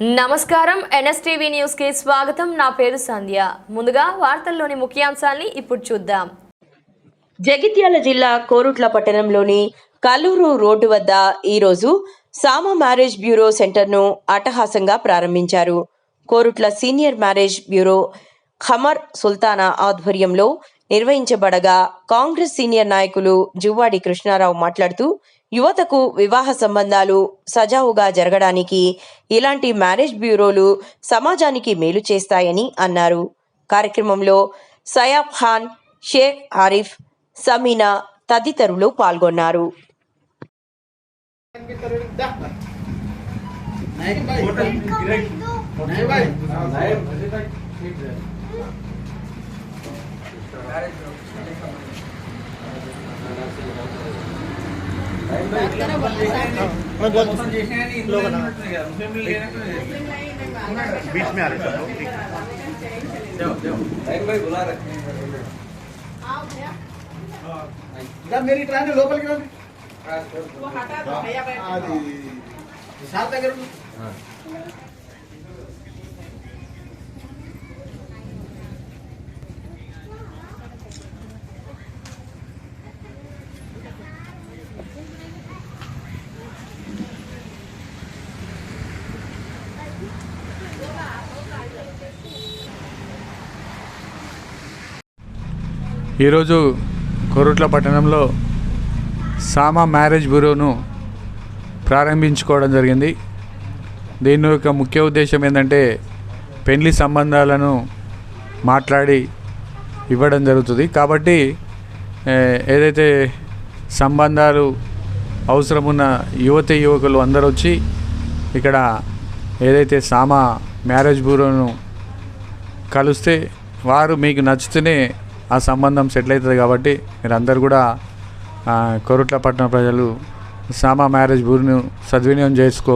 నమస్కారం. ఎన్ఎస్టీవీ న్యూస్కి స్వాగతం. నా పేరు సంధ్య. ముందుగా వార్తల్లోని ముఖ్యాంశాల్ని ఇప్పుడు చూద్దాం. జగిత్యాల జిల్లా కోరుట్ల పట్టణంలోని కల్లూరు రోడ్డు వద్ద ఈరోజు సామ మ్యారేజ్ బ్యూరో సెంటర్ను అట్టహాసంగా ప్రారంభించారు. Korutla senior marriage bureau Khamar Sultana ఆధ్వర్యంలో నిర్వహించబడగా కాంగ్రెస్ సీనియర్ నాయకులు జువ్వాడి కృష్ణారావు మాట్లాడుతూ యువతకు వివాహ సంబంధాలు సజావుగా జరగడానికి ఇలాంటి మ్యారేజ్ బ్యూరోలు సమాజానికి మేలు చేస్తాయని అన్నారు. కార్యక్రమంలో సయాబ్ ఖాన్ షేక్ ఆరిఫ్ సమీనా తదితరులు పాల్గొన్నారు. बीच में आ रहे सब मेरी ट्रेन लोकल की वो हटा दो भैया बैठ विशाल तक ఈరోజు కొరుట్ల పట్టణంలో సామా మ్యారేజ్ బ్యూరోను ప్రారంభించుకోవడం జరిగింది. దీని యొక్క ముఖ్య ఉద్దేశం ఏంటంటే పెళ్ళి సంబంధాలను మాట్లాడి ఇవ్వడం జరుగుతుంది. కాబట్టి ఏదైతే సంబంధాలు అవసరమున్న యువతి యువకులు అందరూ వచ్చి ఇక్కడ ఏదైతే సామా మ్యారేజ్ బ్యూరోను కలిస్తే వారు మీకు నచ్చితేనే ఆ సంబంధం సెటిల్ అవుతుంది కాబట్టి మీరు అందరు కూడా ఆ, పట్టణ ప్రజలు సామా మ్యారేజ్ భూమిని సద్వినియోగం చేసుకో